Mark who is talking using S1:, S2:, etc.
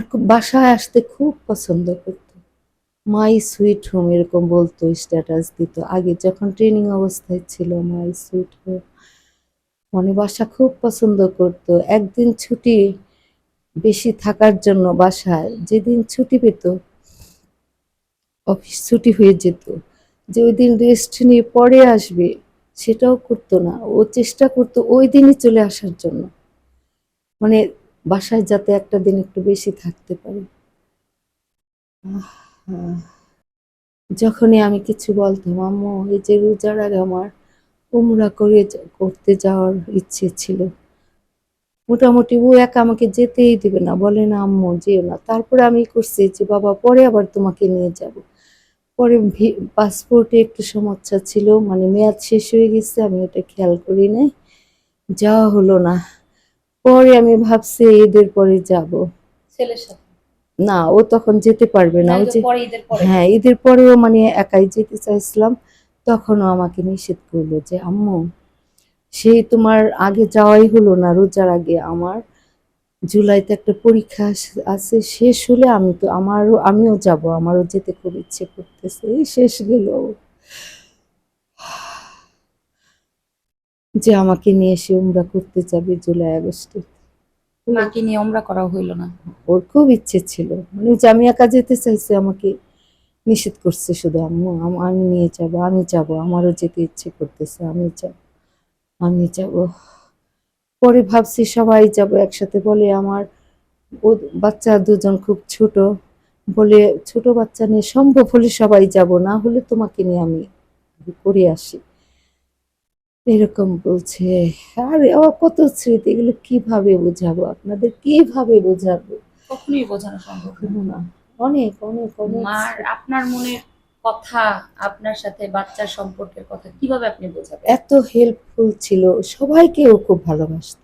S1: আর বাসায় আসতে খুব পছন্দ করতো। মাই সুইট হোম এরকম বলতো, স্ট্যাটাস দিত। আগে যখন ট্রেনিং অবস্থায় ছিল, মাই সুইট হোম। মানে বাসা খুব পছন্দ করতো। একদিন ছুটি বেশি থাকার জন্য বাসায় যেদিন ছুটি পেত, অফিস ছুটি হয়ে যেত। যে ওই দিন রেস্ট নিয়ে পরে আসবে সেটাও করতো না। ও চেষ্টা করতো ওই দিনই চলে আসার জন্য। মানে বাসায় যাতে একটা দিন একটু বেশি থাকতে পারি। যখনই আমি কিছু বলতাম আম্মু এই যে রোজার আগে আমার উমরা করে করতে যাওয়ার ইচ্ছে ছিল। মোটামুটি ও একা আমাকে যেতেই দিবে না। বলে, না, আম্মু, যেও না। তারপরে আমি করছি যে, বাবা, পরে আবার তোমাকে নিয়ে যাব। পরে পাসপোর্টে একটু সমস্যা ছিল মানে মেয়াদ শেষ হয়ে গেছে, আমি ওটা খেয়াল করি নাই। যাওয়া হলো না। পরে আমি ভাবছি ঈদের পরে যাব।
S2: ছেলের সাথে?
S1: না ও তখন যেতে পারবে না। হ্যাঁ ঈদের পরেও মানে একাই যেতে চাইছিলাম। তখনও আমাকে নিষেধ করল যে আম্মু সেই তোমার আগে যাওয়াই হলো না রোজার আগে আমার জুলাইতে একটা পরীক্ষা আছে শেষ হলে আমি তো আমারও আমিও যাব আমারও যেতে খুব ইচ্ছে করতেছে। শেষ গেল। যে আমাকে নিয়ে এসে উমরা করতে যাবে জুলাই আগস্টে।
S2: মাকে নিয়ে ওমরা করা হইল না।
S1: ওর খুব ইচ্ছে ছিল। মানে যে আমি একা যেতে চাইছে আমাকে নিষেধ করছে শুধু আম্মু আমি নিয়ে যাব আমি যাব আমারও যেতে ইচ্ছে করতেছে আমি যাব আমি যাব। পরে ভাবছি সবাই যাব একসাথে বলে আমার ও বাচ্চা দুজন খুব ছোট বলে ছোট বাচ্চা নিয়ে সম্ভব হলে সবাই যাব না হলে তোমাকে নিয়ে আমি করে আসি। এরকম বলছে আরে ও কত স্মৃতি এগুলো কীভাবে বোঝাবো? আপনাদের কীভাবে বোঝাবো?
S2: কখনোই বোঝানো সম্ভব না।
S1: অনেক অনেক আর
S2: মার আপনার মনে কথা আপনার সাথে বাচ্চার সম্পর্কের কথা কীভাবে আপনি বোঝাবেন?
S1: এত হেল্পফুল ছিল সবাইকে ও খুব ভালোবাসতো।